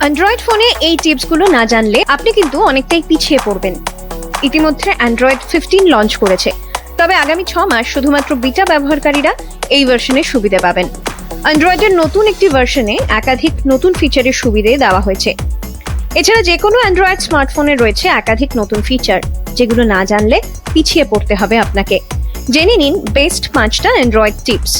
Android ফোনে এই টিপসগুলো না জানলে আপনি কিন্তু অনেকটাই পিছিয়ে পড়বেন। ইতিমধ্যে অ্যান্ড্রয়েড ফিফটিন লঞ্চ করেছে। তবে আগামী ছ মাস শুধুমাত্র বিটা ব্যবহারকারীরা এই ভার্সনের সুবিধা পাবেন। অ্যান্ড্রয়েডের নতুন একটি ভার্সনে একাধিক নতুন ফিচারের সুবিধে দেওয়া হয়েছে। এছাড়া যে কোনো অ্যান্ড্রয়েড স্মার্টফোনে রয়েছে একাধিক নতুন ফিচার যেগুলো না জানলে পিছিয়ে পড়তে হবে আপনাকে। জেনে নিন বেস্ট পাঁচটা অ্যান্ড্রয়েড টিপস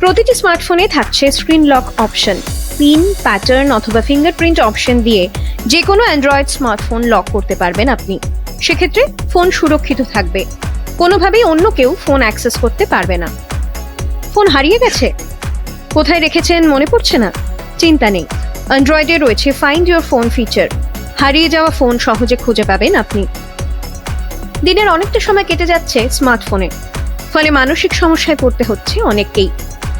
প্রতিটি স্মার্টফোনে থাকছে screen lock option pin pattern অথবা ফিঙ্গারপ্রিন্ট অপশন দিয়ে যে কোনো অ্যান্ড্রয়েড স্মার্টফোন লক করতে পারবেন আপনি। সেক্ষেত্রে ফোন সুরক্ষিত থাকবে। কোনোভাবেই অন্য কেউ ফোন অ্যাক্সেস করতে পারবে না। ফোন হারিয়ে গেছে? কোথায় রেখেছেন মনে পড়ছে না? চিন্তা নেই। অ্যান্ড্রয়েডে রয়েছে ফাইন্ড ইউর ফোন ফিচার হারিয়ে যাওয়া ফোন সহজে খুঁজে পাবেন আপনি। দিনের অনেকটা সময় কেটে যাচ্ছে স্মার্টফোনে ফলে মানসিক সমস্যায় পড়তে হচ্ছে অনেককেই।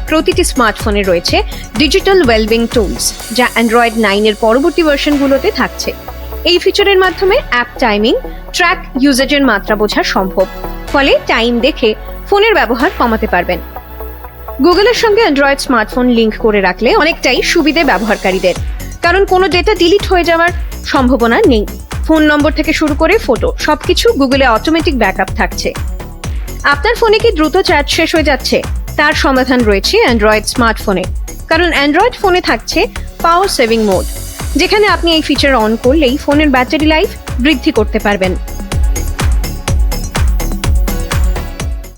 প্রতিটি স্মার্টফোনে রয়েছে ডিজিটাল ওয়েলবিং টুলস যা অ্যান্ড্রয়েড নাইনের পরবর্তী ভার্সনগুলোতে থাকছে। এই ফিচারের মাধ্যমে অ্যাপ টাইমিং ট্র্যাক ইউজেজের মাত্রা বোঝা সম্ভব। ফলে টাইম দেখে ফোনের ব্যবহার কমাতে পারবেন। গুগলের সঙ্গে অ্যান্ড্রয়েড স্মার্টফোন লিঙ্ক করে রাখলে অনেকটাই সুবিধে ব্যবহারকারীদের। কারণ কোনো ডেটা ডিলিট হয়ে যাওয়ার সম্ভাবনা নেই। ফোন নম্বর থেকে শুরু করে ফটো সবকিছু গুগলে অটোমেটিক ব্যাকআপ থাকছে। আপনার ফোনে কি দ্রুত চার্জ শেষ হয়ে যাচ্ছে? তার সমাধান রয়েছে অ্যান্ড্রয়েড স্মার্টফোনে কারণ অ্যান্ড্রয়েড ফোনে থাকছে পাওয়ার সেভিং মোড যেখানে আপনি এই ফিচার অন করলেই ফোনের ব্যাটারি লাইফ বৃদ্ধি করতে পারবেন।